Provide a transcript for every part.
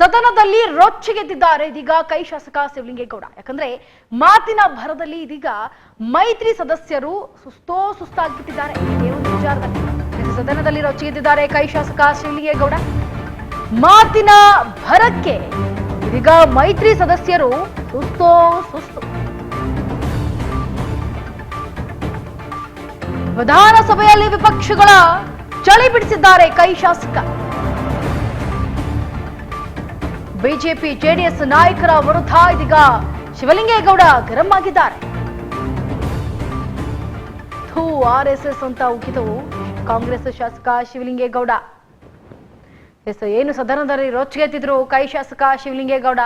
ಸದನದಲ್ಲಿ ರೊಚ್ಚಿಗೆದ್ದಿದ್ದಾರೆ ಇದೀಗ ಕೈ ಶಾಸಕ ಶಿವಲಿಂಗೇಗೌಡ. ಯಾಕಂದ್ರೆ ಮಾತಿನ ಭರದಲ್ಲಿ ಇದೀಗ ಮೈತ್ರಿ ಸದಸ್ಯರು ಸುಸ್ತೋ ಸುಸ್ತಾಗ್ಬಿಟ್ಟಿದ್ದಾರೆ. ಸದನದಲ್ಲಿ ರೊಚ್ಚಿಗೆದ್ದಿದ್ದಾರೆ ಕೈ ಶಾಸಕ ಶಿವಲಿಂಗೇಗೌಡ. ಮಾತಿನ ಭರಕ್ಕೆ ಇದೀಗ ಮೈತ್ರಿ ಸದಸ್ಯರು ಸುಸ್ತೋ ಸುಸ್ತು. ವಿಧಾನಸಭೆಯಲ್ಲಿ ವಿಪಕ್ಷಗಳ ಚಳಿ ಬಿಡಿಸಿದ್ದಾರೆ ಕೈ ಶಾಸಕ. ಬಿಜೆಪಿ ಜೆಡಿಎಸ್ ನಾಯಕರ ವಿರುದ್ಧ ಇದೀಗ ಶಿವಲಿಂಗೇಗೌಡ ಗರಂ ಆಗಿದ್ದಾರೆ ಆರ್ಎಸ್ಎಸ್ ಅಂತ ಕಾಂಗ್ರೆಸ್ ಶಾಸಕ ಶಿವಲಿಂಗೇಗೌಡ. ಎಸ್ ಏನು ಸದನದಲ್ಲಿ ರೊಚ್ಚಿಗೆದ್ದಿದ್ರು ಕೈ ಶಾಸಕ ಶಿವಲಿಂಗೇಗೌಡ.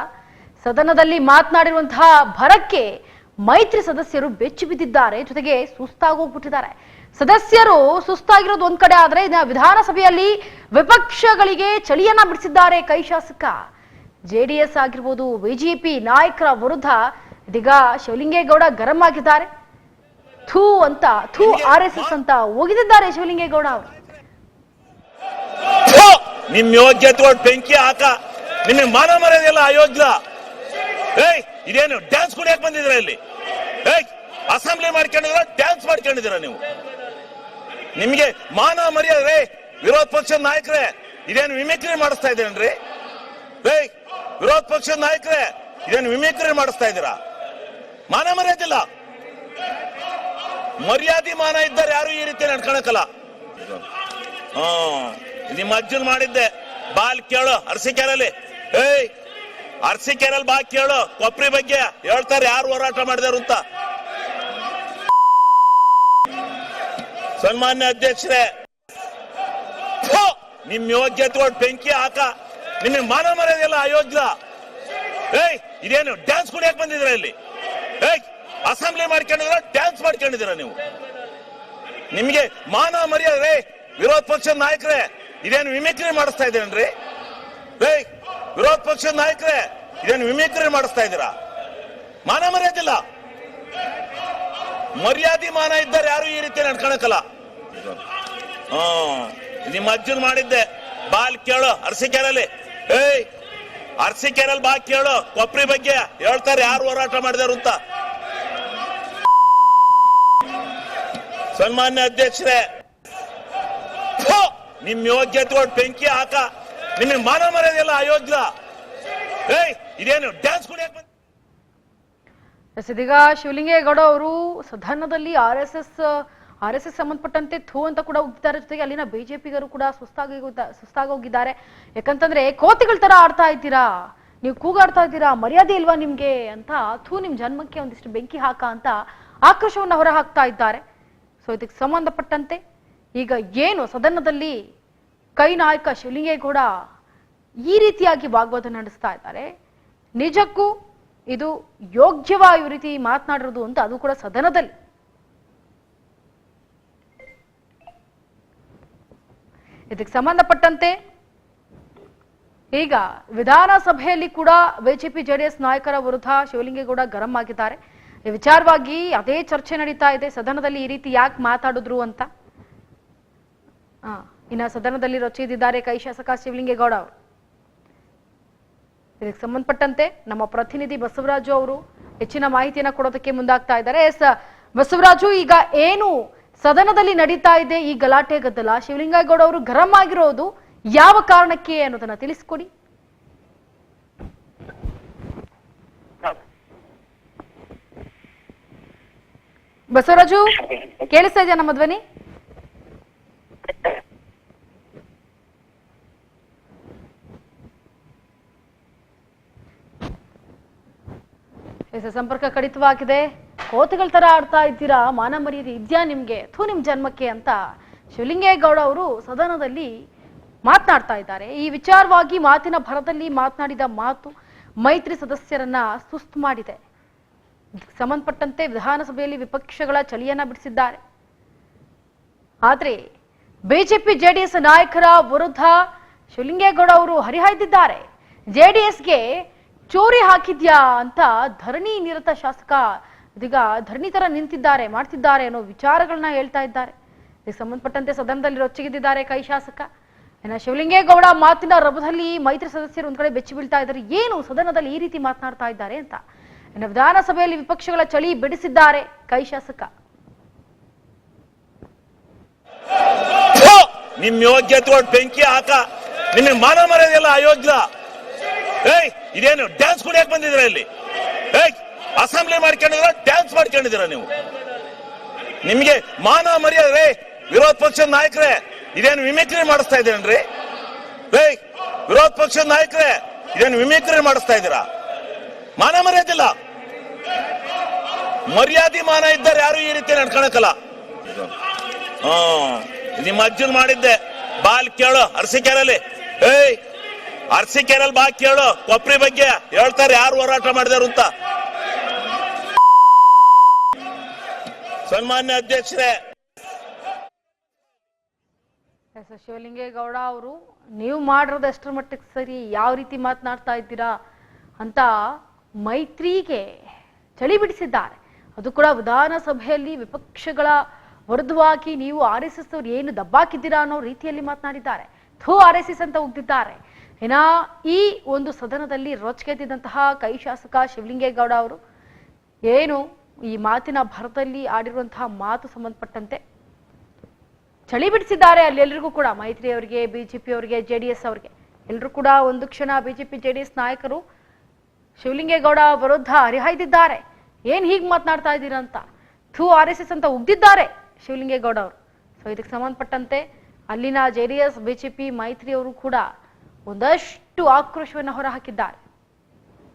ಸದನದಲ್ಲಿ ಮಾತನಾಡಿರುವಂತಹ ಭರಕ್ಕೆ ಮೈತ್ರಿ ಸದಸ್ಯರು ಬೆಚ್ಚಿ ಬಿದ್ದಿದ್ದಾರೆ, ಜೊತೆಗೆ ಸುಸ್ತಾಗೋಗ್ಬಿಟ್ಟಿದ್ದಾರೆ ಸದಸ್ಯರು ಸುಸ್ತಾಗಿರೋದು ಒಂದ್ ಕಡೆ ಆದ್ರೆ ವಿಧಾನಸಭೆಯಲ್ಲಿ ವಿಪಕ್ಷಗಳಿಗೆ ಚಳಿಯನ್ನ ಬಿಡಿಸಿದ್ದಾರೆ ಕೈ ಶಾಸಕ. ಜೆಡಿಎಸ್ ಆಗಿರ್ಬೋದು ಬಿಜೆಪಿ ನಾಯಕರ ವಿರುದ್ಧ ಇದೀಗ ಶಿವಲಿಂಗೇಗೌಡ ಗರಂ ಆಗಿದ್ದಾರೆ. ಥೂ ಅಂತ ಥೂ ಆರ್ ಎಸ್ ಎಸ್ ಅಂತ ಒಗಿದಿದ್ದಾರೆ ಶಿವಲಿಂಗೇಗೌಡ ಅವರು! ನಿಮ್ ಯೋಗ್ಯತೆ ಬೆಂಕಿ ಹಾಕ. ನಿಮಗೆ ಮಾನ ಮರ್ಯಾದೆಲ್ಲ ಅಯೋಗ್ಯ. ಏಯ್ ಇದೇನು ಡ್ಯಾನ್ಸ್ ಕುಡಿಯಕ್ ಬಂದಿದ್ರ ಇಲ್ಲಿ? ಏಯ್ ಅಸೆಂಬ್ಲಿ ಮಾಡ್ಕೊಂಡಿದ್ರ ಡ್ಯಾನ್ಸ್ ಮಾಡ್ಕೊಂಡಿದ್ದೀರ ನೀವು? ನಿಮಗೆ ಮಾನ ಮರ್ಯಾದೆ ವಿರೋಧ ಪಕ್ಷದ ನಾಯಕರೇ ಇದೇನು ವಿಮಿಕ್ರಿ ಮಾಡಿಸ್ತಾ ಇದ್ದೇನ್ರಿ? ಏಯ್ ವಿರೋಧ ಪಕ್ಷದ ನಾಯಕರೇ ಇದನ್ನು ವಿಮಿಕ್ರಿ ಮಾಡಿಸ್ತಾ ಇದ್ದೀರಾ? ಮಾನ ಮರ್ಯಾದಿಲ್ಲ. ಮರ್ಯಾದೆ ಮಾನ ಇದ್ದಾರೆ ಯಾರು ಈ ರೀತಿ ನಡ್ಕೊಳಕಲ್ಲ. ನಿಮ್ಮ ಅಜ್ಜನ್ ಮಾಡಿದ್ದೆ. ಬಾಲ್ ಕೇಳು ಅರಸಿಕೆರೆಯಲ್ಲಿ ಏಯ್ ಅರಸಿಕೆರೆಯಲ್ಲಿ ಬಾ ಕೇಳು, ಕೊಪ್ರಿ ಬಗ್ಗೆ ಹೇಳ್ತಾರೆ, ಯಾರು ಹೋರಾಟ ಮಾಡಿದಾರು ಅಂತ. ಸನ್ಮಾನ್ಯ ಅಧ್ಯಕ್ಷರೇ! ನಿಮ್ ಯೋಗ್ಯತೆ ಬೆಂಕಿ ಹಾಕ. ನಿಮಗೆ ಮಾನ ಮರ್ಯಾದೆಲ್ಲ ಅಯೋಗ್ಯ ಏಯ್, ಇದೇನು ಡ್ಯಾನ್ಸ್ ಕೂಡ ಯಾಕೆ ಬಂದಿದ್ರ ಇಲ್ಲಿ? ಏಯ್ ಅಸೆಂಬ್ಲಿ ಮಾಡ್ಕೊಂಡಿದ್ರ ಡ್ಯಾನ್ಸ್ ಮಾಡ್ಕೊಂಡಿದ್ದೀರ ನೀವು? ನಿಮಗೆ ಮಾನ ಮರ್ಯಾದೆ ವಿರೋಧ ಪಕ್ಷದ ನಾಯಕರೇ, ಇದೇನು ವಿಮಿಕ್ರಿ ಮಾಡಿಸ್ತಾ ಇದ್ದೇನ್ರಿ ಏಯ್, ವಿರೋಧ ಪಕ್ಷದ ನಾಯಕರೇ, ಇದೇನು ವಿಮಿಕ್ರಿ ಮಾಡಿಸ್ತಾ ಇದ್ದೀರಾ? ಮಾನ ಮರ್ಯಾದಿಲ್ಲ ಮರ್ಯಾದೆ ಮಾನ ಇದ್ದಾರೆ ಯಾರು ಈ ರೀತಿ ನಡ್ಕೊಳಕಲ್ಲ ಹ್ಮ್, ನಿಮ್ಮ ಅಜ್ಜನ್ ಮಾಡಿದ್ದೆ. ಬಾಲ್ ಕೇಳು, ಅರಸಿಕೆರೆಯಲ್ಲಿ. ಏಯ್ ಅರಸಿಕೆರೆಯಲ್ಲಿ ಬಾ ಕೇಳು ಕೊಪ್ರಿ ಬಗ್ಗೆ ಹೇಳ್ತಾರೆ, ಯಾರು ಹೋರಾಟ ಮಾಡಿದಾರು ಅಂತ ಸನ್ಮಾನ್ಯ ಅಧ್ಯಕ್ಷರೇ! ನಿಮ್ ಯೋಗ್ಯತೆ ಬೆಂಕಿ ಹಾಕ ನಿಮಗೆ ಮಾನ ಮರ್ಯಾದೆಲ್ಲ ಅಯೋಗ್ಯ ಏಯ್, ಇದೇನು ಡ್ಯಾನ್ಸ್ ಕುಡಿಯಕ್ ಶಿವಲಿಂಗೇಗೌಡ ಅವರು ಸದನದಲ್ಲಿ R S S R S S ಸಂಬಂಧಪಟ್ಟಂತೆ ಥೂ ಅಂತ ಕೂಡ ಹೋಗಿದ್ದಾರೆ ಜೊತೆಗೆ ಅಲ್ಲಿನ ಬಿಜೆಪಿಗರು ಕೂಡ ಸುಸ್ತಾಗಿ ಸುಸ್ತಾಗೋಗಿದ್ದಾರೆ. ಯಾಕಂತಂದ್ರೆ ಕೋತಿಗಳ ತರ ಆಡ್ತಾ ಇದ್ದೀರಾ? ನೀವು ಕೂಗಾಡ್ತಾ ಇದ್ದೀರಾ? ಮರ್ಯಾದೆ ಇಲ್ವಾ ನಿಮ್ಗೆ? ಅಂತ ಥೂ ನಿಮ್ ಜನ್ಮಕ್ಕೆ ಒಂದಿಷ್ಟು ಬೆಂಕಿ ಹಾಕ ಅಂತ ಆಕ್ರೋಶವನ್ನು ಹೊರ ಹಾಕ್ತಾ ಇದ್ದಾರೆ. ಸೊ ಇದಕ್ಕೆ ಸಂಬಂಧಪಟ್ಟಂತೆ ಈಗ ಏನು ಸದನದಲ್ಲಿ ಕೈ ನಾಯಕ ಶಿಲಿಂಗೇಗೌಡ ಈ ರೀತಿಯಾಗಿ ವಾಗ್ವಾದ ನಡೆಸ್ತಾ ಇದ್ದಾರೆ. ನಿಜಕ್ಕೂ ಇದು ಯೋಗ್ಯವಾಗಿ ರೀತಿ ಮಾತನಾಡಿರೋದು ಅಂತ ಅದು ಕೂಡ ಸದನದಲ್ಲಿ. ಇದಕ್ಕೆ ಸಂಬಂಧಪಟ್ಟಂತೆ ಈಗ ವಿಧಾನಸಭೆಯಲ್ಲಿ ಕೂಡ ಬಿಜೆಪಿ, ಜೆಡಿಎಸ್ ನಾಯಕರ ವಿರುದ್ಧ ಶಿವಲಿಂಗೇಗೌಡ ಗರಂ ಆಗಿದ್ದಾರೆ. ಈ ವಿಚಾರವಾಗಿ ಅದೇ ಚರ್ಚೆ ನಡೀತಾ ಇದೆ. ಸದನದಲ್ಲಿ ಈ ರೀತಿ ಯಾಕೆ ಮಾತಾಡಿದ್ರು ಅಂತ? ಇನ್ನ ಸದನದಲ್ಲಿ ರಚಿದಿದ್ದಾರೆ ಕೈ ಶಾಸಕ ಶಿವಲಿಂಗೇಗೌಡ ಅವರು. ಇದಕ್ಕೆ ಸಂಬಂಧಪಟ್ಟಂತೆ ನಮ್ಮ ಪ್ರತಿನಿಧಿ ಬಸವರಾಜು ಅವರು ಹೆಚ್ಚಿನ ಮಾಹಿತಿಯನ್ನು ಕೊಡೋದಕ್ಕೆ ಮುಂದಾಗ್ತಾ ಇದ್ದಾರೆ. ಎಸ್, ಬಸವರಾಜು, ಈಗ ಏನು ಸದನದಲ್ಲಿ ನಡೀತಾ ಇದೆ ಈ ಗಲಾಟೆ ಗದ್ದಲ. ಶಿವಲಿಂಗೇಗೌಡ ಅವರು ಗರಂ ಆಗಿರೋದು ಯಾವ ಕಾರಣಕ್ಕೆ ಅನ್ನೋದನ್ನ ತಿಳಿಸ್ಕೊಡಿ. ಬಸವರಾಜು, ಕೇಳಿಸ್ತಾ ಇದೆಯಾ ನಮ್ಮ ಧ್ವನಿ? ಸಂಪರ್ಕ ಕಡಿತವಾಗಿದೆ. ಕೋತಿಗಳ ತರ ಆಡ್ತಾ ಇದ್ದೀರಾ? ಮಾನ ಮರ್ಯಾದೆ ಇದ್ಯಾ ನಿಮ್ಗೆ? ಥೂ ನಿಮ್ ಜನ್ಮಕ್ಕೆ ಅಂತ ಶಿವಲಿಂಗೇಗೌಡ ಅವರು ಸದನದಲ್ಲಿ ಮಾತನಾಡ್ತಾ ಇದ್ದಾರೆ. ಈ ವಿಚಾರವಾಗಿ ಮಾತಿನ ಭರದಲ್ಲಿ ಮಾತನಾಡಿದ ಮಾತು ಮೈತ್ರಿ ಸದಸ್ಯರನ್ನ ಸುಸ್ತು ಮಾಡಿದೆ. ಸಂಬಂಧಪಟ್ಟಂತೆ ವಿಧಾನಸಭೆಯಲ್ಲಿ ವಿಪಕ್ಷಗಳ ಚಳಿಯನ್ನ ಬಿಡಿಸಿದ್ದಾರೆ. ಆದ್ರೆ ಬಿಜೆಪಿ ಜೆಡಿಎಸ್ ನಾಯಕರ ವಿರುದ್ಧ ಶಿವಲಿಂಗೇಗೌಡ ಅವರು ಹರಿಹಾಯ್ದಿದ್ದಾರೆ. ಜೆಡಿಎಸ್ಗೆ ಚೋರಿ ಹಾಕಿದ್ಯಾ ಅಂತ ಧರಣಿ ನಿರತ ಶಾಸಕ ಇದೀಗ ಧರಣಿ ನಿಂತಿದ್ದಾರೆ, ಮಾಡ್ತಿದ್ದಾರೆ ಅನ್ನೋ ವಿಚಾರಗಳನ್ನ ಹೇಳ್ತಾ ಇದ್ದಾರೆ. ಇದಕ್ಕೆ ಸಂಬಂಧಪಟ್ಟಂತೆ ಸದನದಲ್ಲಿ ರೊಚ್ಚಿಗೆದ್ದಿದ್ದಾರೆ ಕೈ ಶಾಸಕ. ಏನ ಶಿವಲಿಂಗೇಗೌಡ ಮಾತಿನ ರಭದಲ್ಲಿ ಮೈತ್ರಿ ಸದಸ್ಯರು ಒಂದ್ ಕಡೆ ಬೆಚ್ಚಿ ಬೀಳ್ತಾ ಇದ್ದಾರೆ. ಏನು ಸದನದಲ್ಲಿ ಈ ರೀತಿ ಮಾತನಾಡ್ತಾ ಇದ್ದಾರೆ ಅಂತ. ಏನ ವಿಧಾನಸಭೆಯಲ್ಲಿ ವಿಪಕ್ಷಗಳ ಚಳಿ ಬಿಡಿಸಿದ್ದಾರೆ ಕೈ ಶಾಸಕ! ನಿಮ್ ಯೋಗ್ಯತೆ ಬೆಂಕಿ ಹಾಕ. ನಿಮಗೆ ಮಾನ ಅಯೋಗ್ಯ. ಏಯ್, ಇದೇನು ಡ್ಯಾನ್ಸ್ ಕುಡಿಯಕ್ ಬಂದಿದ್ರೆ ಇಲ್ಲಿ? ಏಯ್ ಅಸೆಂಬ್ಲಿ ಮಾಡ್ಕೊಂಡಿದ್ರ ಡ್ಯಾನ್ಸ್ ಮಾಡ್ಕೊಂಡಿದ್ದೀರಾ ನೀವು? ನಿಮ್ಗೆ ಮಾನ ಮರ್ಯಾದೆ ವಿರೋಧ ಪಕ್ಷದ ನಾಯಕರೇ, ಇದೇನು ವಿಮಿಕ್ರಿ ಮಾಡಿಸ್ತಾ ಇದ್ದೀರೇನ್ರಿ? ಏಯ್, ವಿರೋಧ ಪಕ್ಷದ ನಾಯಕರೇ, ಇದೇನು ವಿಮಿಕ್ರಿ ಮಾಡಿಸ್ತಾ ಇದ್ದೀರಾ? ಮಾನ ಮರ್ಯಾದಿಲ್ಲ ಮರ್ಯಾದೆ ಮಾನ ಇದ್ದಾರೆ ಯಾರು ಈ ರೀತಿ ನಡ್ಕೊಳಕಲ್ಲ. ಹ್ಮ್ ನಿಮ್ಮ ಅಜ್ಜನ್ ಮಾಡಿದ್ದೆ. ಬಾಲ್ ಕೇಳು ಅರಸಿಕೆರೆಯಲ್ಲಿ ಏಯ್ ಅರಸಿಕೆರೆಯಲ್ಲಿ ಬಾ ಕೇಳು, ಕೊಪ್ರಿ ಬಗ್ಗೆ ಹೇಳ್ತಾರೆ, ಯಾರು ಹೋರಾಟ ಮಾಡಿದಾರು ಅಂತ. ಸನ್ಮಾನ್ಯ ಅಧ್ಯಕ್ಷರೇ. ಎಸ್ ಶಿವಲಿಂಗೇಗೌಡ ಅವರು, ನೀವು ಮಾಡಿರೋದು ಎಷ್ಟರ ಮಟ್ಟಿಗೆ ಸರಿ, ಯಾವ ರೀತಿ ಮಾತನಾಡ್ತಾ ಇದ್ದೀರಾ ಅಂತ ಮೈತ್ರಿಗೆ ಚಳಿ ಬಿಡಿಸಿದ್ದಾರೆ. ಅದು ಕೂಡ ವಿಧಾನಸಭೆಯಲ್ಲಿ ವಿಪಕ್ಷಗಳ ವಿರುದ್ಧವಾಗಿ ನೀವು ಆರ್ ಎಸ್ ಎಸ್ ಅವ್ರು ಏನು ದಬ್ಬಾಕಿದ್ದೀರಾ ಅನ್ನೋ ರೀತಿಯಲ್ಲಿ ಮಾತನಾಡಿದ್ದಾರೆ. ಥೂ ಆರ್ ಎಸ್ ಎಸ್ ಅಂತ ಉಗ್ದಿದ್ದಾರೆ. ಇನ್ನ ಈ ಒಂದು ಸದನದಲ್ಲಿ ರೊಚ್ಗೆದ್ದಿದ್ದಂತಹ ಕೈ ಶಾಸಕ ಶಿವಲಿಂಗೇಗೌಡ ಅವರು ಏನು ಈ ಮಾತಿನ ಭರದಲ್ಲಿ ಆಡಿರುವಂತಹ ಮಾತು ಸಂಬಂಧಪಟ್ಟಂತೆ ಚಳಿ ಬಿಡಿಸಿದ್ದಾರೆ ಅಲ್ಲಿ ಎಲ್ಲರಿಗೂ ಕೂಡ. ಮೈತ್ರಿ ಅವರಿಗೆ, ಬಿಜೆಪಿ ಅವರಿಗೆ ಜೆ ಡಿ ಎಸ್ ಅವರಿಗೆ. ಎಲ್ಲರೂ ಕೂಡ ಒಂದು ಕ್ಷಣ ಬಿಜೆಪಿ ಜೆ ಡಿ ಎಸ್ ನಾಯಕರು ಶಿವಲಿಂಗೇಗೌಡ ವಿರುದ್ಧ ಹರಿಹಾಯ್ದಿದ್ದಾರೆ. ಏನ್ ಹೀಗೆ ಮಾತನಾಡ್ತಾ ಇದ್ದೀರಾ ಅಂತ? ಥೂ ಆರ್ ಎಸ್ ಎಸ್ ಅಂತ ಉಗ್ದಿದ್ದಾರೆ ಶಿವಲಿಂಗೇಗೌಡ ಅವರು. ಸೊ ಇದಕ್ಕೆ ಸಂಬಂಧಪಟ್ಟಂತೆ ಅಲ್ಲಿನ ಜೆ ಡಿ ಎಸ್ ಬಿಜೆಪಿ, ಮೈತ್ರಿ ಅವರು ಕೂಡ ಒಂದಷ್ಟು ಆಕ್ರೋಶವನ್ನು ಹೊರಹಾಕಿದ್ದಾರೆ.